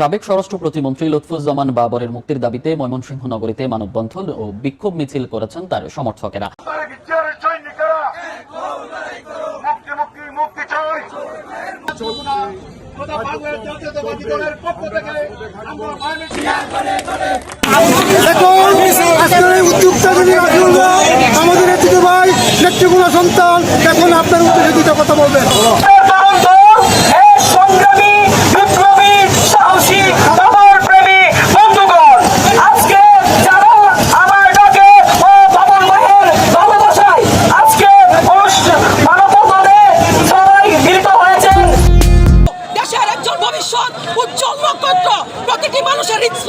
সাবেক স্বরাষ্ট্র প্রতিমন্ত্রী লুৎফুজ্জামান বাবরের মুক্তির দাবিতে ময়মনসিংহ নগরীতে মানববন্ধন ও বিক্ষোভ মিছিল করেছেন তার সমর্থকেরা। আমাদের ভাই নেতৃগুণ সন্তান, এখন আপনার দুটো কথা বলবেন।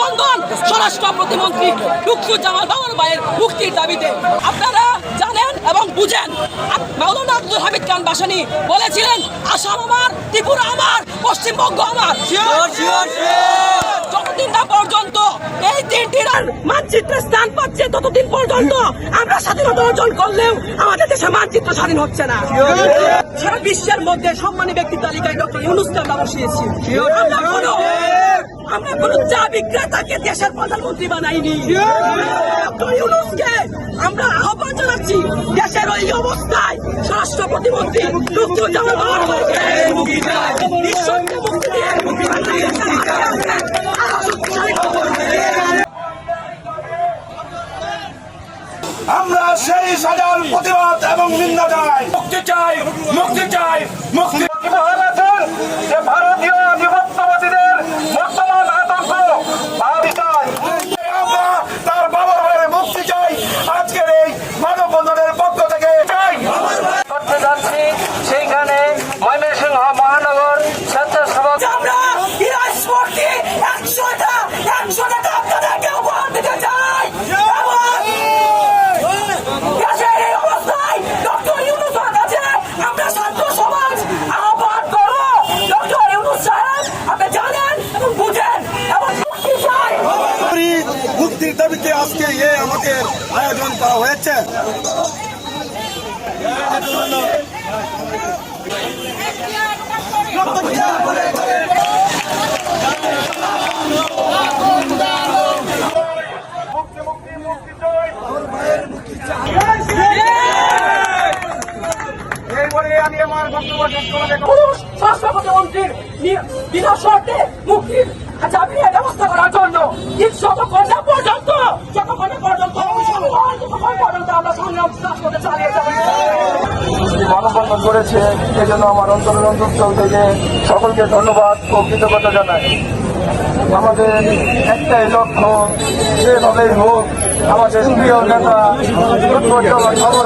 হৃদস্পন্দন স্বরাষ্ট্র প্রতিমন্ত্রী লুৎফুজ্জামান বাবর ভাইয়ের মুক্তির দাবিতে। আপনারা জানেন এবং বুঝেন মাওলানা আব্দুল হামিদ খান বাসানি বলেছিলেন আসাম আমার ত্রিপুরা আমার পশ্চিমবঙ্গ আমার। যতদিন না পর্যন্ত এই তিনটি রান মানচিত্রে স্থান পাচ্ছে ততদিন পর্যন্ত আমরা স্বাধীনতা অর্জন করলেও আমাদের দেশে মানচিত্র স্বাধীন হচ্ছে না। সারা বিশ্বের মধ্যে সম্মানী ব্যক্তি তালিকায় ডক্টর আমরা বসিয়েছি আমরা আমরা কোনো চা বিক্রেতাকে দেশের প্রধানমন্ত্রী বানাইনি। আমরা আহ্বান জানাচ্ছি, দেশের ওই অবস্থায় স্বরাষ্ট্র প্রতিমন্ত্রী চাই আমরা সেই সাজার প্রতিবাদ এবং নিন্দা জানাই। মুক্তি চাই মুক্তি চাই, মুক্তি। দাবিতে আজকে এ আমাদের আয়োজন করা হয়েছে। আমার বিনা শর্তে মুক্তির জামিনের ব্যবস্থা করার জন্য পর্যন্ত যতক্ষণ না পর্যন্ত ততক্ষণ পর্যন্ত আমরা সংগ্রাম রাজপথে চালিয়ে যাব মানববন্ধন করেছে, এজন্য আমার অন্তরের অন্তঃস্থল থেকে সকলকে ধন্যবাদ ও কৃতজ্ঞতা জানাই। আমাদের একটাই লক্ষ্য, যেভাবেই হোক, আমাদের প্রিয় নেতা খবর